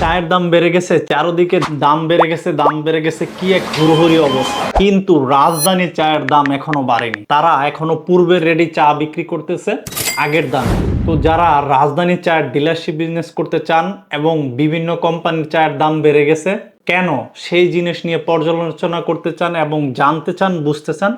চায়ের দাম বেড়ে গেছে, চারদিকে দাম বেড়ে গেছে, দাম বেড়ে গেছে, কি এক হুড়োহুড়ি অবস্থা। কিন্তু রাজধানী চায়ের দাম এখনও বাড়েনি। তারা এখনও পূর্বের রেডি চা বিক্রি করতেছে, আগের দামে। তো যারা রাজধানী চায়ের ডিলারশিপ বিজনেস করতে চান এবং বিভিন্ন কোম্পানির চায়ের দাম বেড়ে গেছে, কেন সেই জিনিস নিয়ে পর্যালোচনা করতে চান এবং জানতে চান, বুঝতে চান,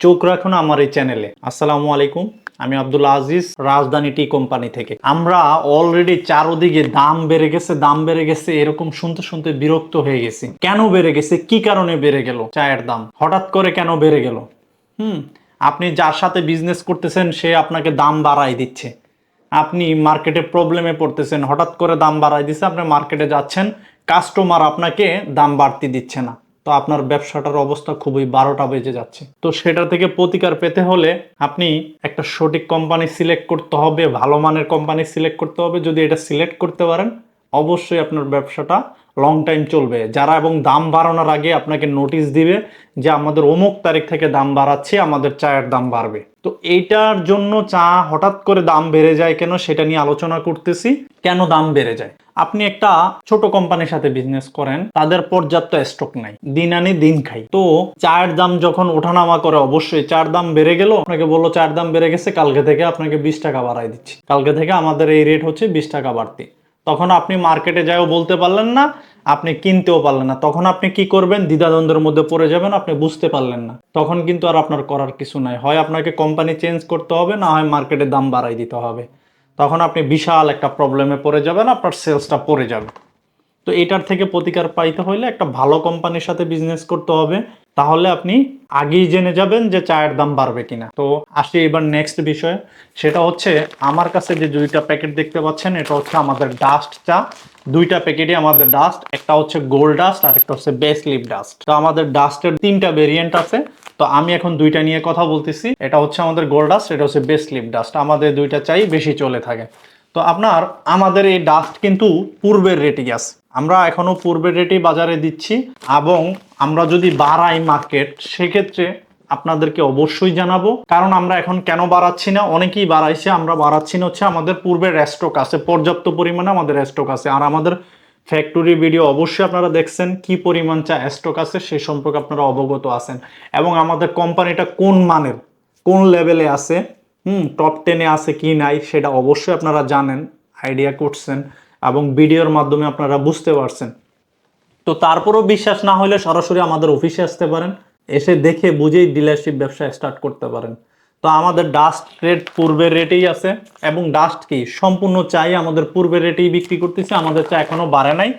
চোখ রাখুন আমার এই চ্যানেলে আসসালামু আলাইকুম। আমি আব্দুল আজিজ রাজধানী টি কোম্পানি থেকে। আমরা অলরেডি চারোদিকে দাম বেড়ে গেছে, দাম বেড়ে গেছে, এরকম শুনতে শুনতে বিরক্ত হয়ে গেছি। কেন বেড়ে গেছে? কি কারণে বেড়ে গেল চায়ের দাম? হঠাৎ করে কেন বেড়ে গেল? হুম, আপনি যার সাথে বিজনেস করতেছেন, সে আপনাকে দাম বাড়াই দিচ্ছে। আপনি মার্কেটে প্রবলেমে পড়তেছেন, হঠাৎ করে দাম বাড়াই দিচ্ছে আপনি মার্কেটে যাচ্ছেন কাস্টমার আপনাকে দাম বাড়তি দিচ্ছে না। তো আপনার ব্যবসাটার অবস্থা খুবই বারোটা বেজে যাচ্ছে। তো সেটা থেকে প্রতিকার পেতে হলে আপনি একটা সঠিক কোম্পানি সিলেক্ট করতে হবে, ভালো মানের কোম্পানি সিলেক্ট করতে হবে। যদি এটা সিলেক্ট করতে পারেন অবশ্যই আপনার ব্যবসাটা লং টাইম চলবে। যারা এবং দাম বাড়ানোর আগে আপনাকে নোটিশ দিবে যে আমাদের অমুক তারিখ থেকে দাম বাড়াচ্ছে, আমাদের চায়ের দাম বাড়বে। তো এইটার জন্য চা হঠাৎ করে দাম বেড়ে যায় কেন সেটা নিয়ে আলোচনা করতেছি। কেন দাম বেড়ে যায়? আপনি একটা ছোট কোম্পানির সাথে বিজনেস করেন, তাদের পর্যাপ্ত স্টক নাই। দিন আনি দিন খাই। তো চায়ের দাম যখন ওঠানামা করে, অবশ্যই চার দাম বেড়ে গেল, আপনাকে বলল চার দাম বেড়ে গেছে, কালকে থেকে আপনাকে বিশ টাকা বাড়াই দিচ্ছি। কালকে থেকে আমাদের এই রেট হচ্ছে বিশ টাকা বাড়তি। তখন আপনি মার্কেটে যাও বলতে পারলেন না, আপনি কিনতেও পারলেন না। তখন আপনি কি করবেন? দ্বিধাদ্বন্দ্বের মধ্যে পড়ে যাবেন, আপনি বুঝতে পারলেন না। তখন কিন্তু আর আপনার করার কিছু নাই। হয় আপনাকে কোম্পানি চেঞ্জ করতে হবে, না হয় মার্কেটে দাম বাড়াই দিতে হবে। তখন আপনি বিশাল একটা প্রবলেমে পড়ে যাবেন, আপনার সেলসটা পড়ে যাবে। তো এটার থেকে প্রতিকার পাইতে হলে একটা ভালো কোম্পানির সাথে বিজনেস করতে হবে। তাহলে আপনি আগেই জেনে যাবেন যে চায়ের দাম বাড়বে কিনা। তো আসি এবার নেক্সট বিষয়। সেটা হচ্ছে, আমার কাছে যে দুইটা প্যাকেট দেখতে পাচ্ছেন, এটা হচ্ছে আমাদের ডাস্ট চা। দুইটা প্যাকেটই আমাদের ডাস্ট একটা হচ্ছে গোল্ড ডাস্ট আর একটা হচ্ছে বেস লিপ ডাস্ট তো আমাদের ডাস্টের তিনটা ভেরিয়েন্ট আছে। তো আমি এখন দুইটা নিয়ে কথা বলতেছি। এটা হচ্ছে আমাদের গোল্ড ডাস্ট এটা হচ্ছে বেস লিপ ডাস্ট আমাদের দুইটা চাই বেশি চলে থাকে। তো আপনার, আমাদের এই ডাস্ট কিন্তু পূর্বের রেটেই আছে। আমরা এখনও পূর্বের রেটেই বাজারে দিচ্ছি এবং আমরা যদি বাড়াই মার্কেট সেক্ষেত্রে আপনাদেরকে অবশ্যই জানাব। কারণ আমরা এখন কেন বাড়াচ্ছি না? অনেকেই বাড়াইছে, আমরা বাড়াচ্ছি না হচ্ছে আমাদের পূর্বের স্টক আছে, পর্যাপ্ত পরিমাণে আমাদের স্টক আছে। আর আমাদের ফ্যাক্টরি ভিডিও অবশ্যই আপনারা দেখছেন, কি পরিমাণ চা স্টক আছে সেই সম্পর্কে আপনারা অবগত আছেন। এবং আমাদের কোম্পানিটা কোন মানের, কোন লেভেলে আছে, হুম টপ টেনে আছে কি নাই, সেটা অবশ্যই আপনারা জানেন আইডিয়া করছেন। এবং ভিডিওর মাধ্যমে আপনারা বুঝতে পারছেন। তো তারপরেও বিশ্বাস না হলে সরাসরি আমাদের অফিসে আসতে পারেন, এসে দেখে বুঝেই ডিলারশিপ ব্যবসা স্টার্ট করতে পারেন। তো আমাদের ডাস্ট রেট পূর্বের রেটেই আছে এবং ডাস্ট কি? সম্পূর্ণ চাই আমাদের পূর্বের রেটেই বিক্রি করতেছি, আমাদের চা এখনও বাড়ে নাই।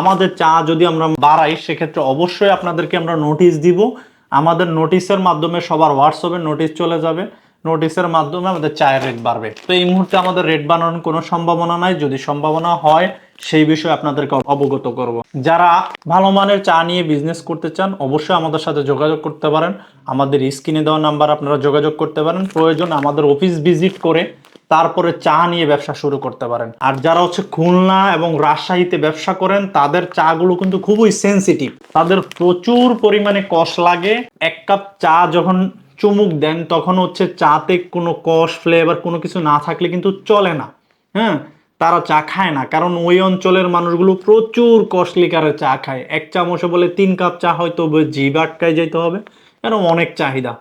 আমাদের চা যদি আমরা বাড়াই, সেক্ষেত্রে অবশ্যই আপনাদেরকে আমরা নোটিশ দিব। আমাদের নোটিশের মাধ্যমে সবার হোয়াটসঅ্যাপে নোটিশ চলে যাবে। নোটিশের মাধ্যমে আমাদের চায়ের রেট বাড়বে। তো এই মুহূর্তে আমাদের রেট বাড়ানোর কোনো সম্ভাবনা নাই। যদি সম্ভাবনা হয়, সেই বিষয়ে আপনাদেরকে অবগত করব। যারা ভালো মানের চা নিয়ে বিজনেস করতে চান, অবশ্যই আমাদের সাথে যোগাযোগ করতে পারেন। আমাদের স্ক্রিনে দেওয়া নাম্বার আপনারা যোগাযোগ করতে পারেন। প্রয়োজন আমাদের অফিস ভিজিট করে তারপরে চা নিয়ে ব্যবসা শুরু করতে পারেন। আর যারা হচ্ছে খুলনা এবং রাজশাহীতে ব্যবসা করেন, তাদের চাগুলো কিন্তু খুবই সেন্সিটিভ তাদের প্রচুর পরিমাণে কষ লাগে। এক কাপ চা যখন চুমুক দেন, তখন হচ্ছে চাতে কোনো কষ ফ্লেভার কোনো কিছু না থাকলে কিন্তু চলে না। হ্যাঁ? তারা চা খায় না। কারণ ওই অঞ্চলের মানুষগুলো প্রচুর কস্টলি কারে চা খায়। এক চামচে বলে তিন কাপ চা হয়তো জিভ আটকায় যেতে হবে। কারণ অনেক চাহিদা।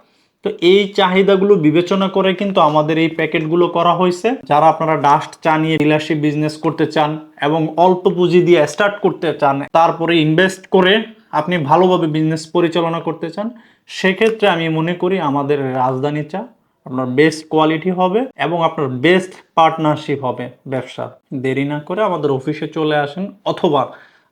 তো এই চাহিদাগুলো বিবেচনা করে কিন্তু আমাদের এই প্যাকেটগুলো করা হয়েছে। যারা আপনারা ডাস্ট চা নিয়ে ডিলারশিপ বিজনেস করতে চান এবং অল্প পুঁজি দিয়ে স্টার্ট করতে চান, তারপরে ইনভেস্ট করে আপনি ভালোভাবে বিজনেস পরিচালনা করতে চান, সেক্ষেত্রে আমি মনে করি আমাদের রাজধানী চা আপনার বেস্ট কোয়ালিটি হবে এবং আপনার বেস্ট পার্টনারশিপ হবে ব্যবসা দেরি না করে আমাদের অফিসে চলে আসেন অথবা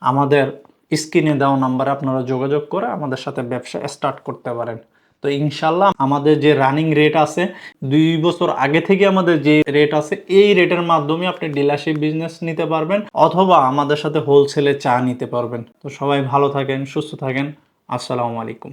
আমাদের স্ক্রিনে দেওয়া নাম্বারে আপনারা যোগাযোগ করে আমাদের সাথে ব্যবসা স্টার্ট করতে পারেন। তো ইনশাল্লাহ আমাদের যে রানিং রেট আছে, দুই বছর আগে থেকে আমাদের যে রেট আছে, এই রেটের মাধ্যমে আপনি ডিলারশিপ বিজনেস নিতে পারবেন অথবা আমাদের সাথে হোলসেলে চা নিতে পারবেন। তো সবাই ভালো থাকেন, সুস্থ থাকেন। আসসালামু আলাইকুম।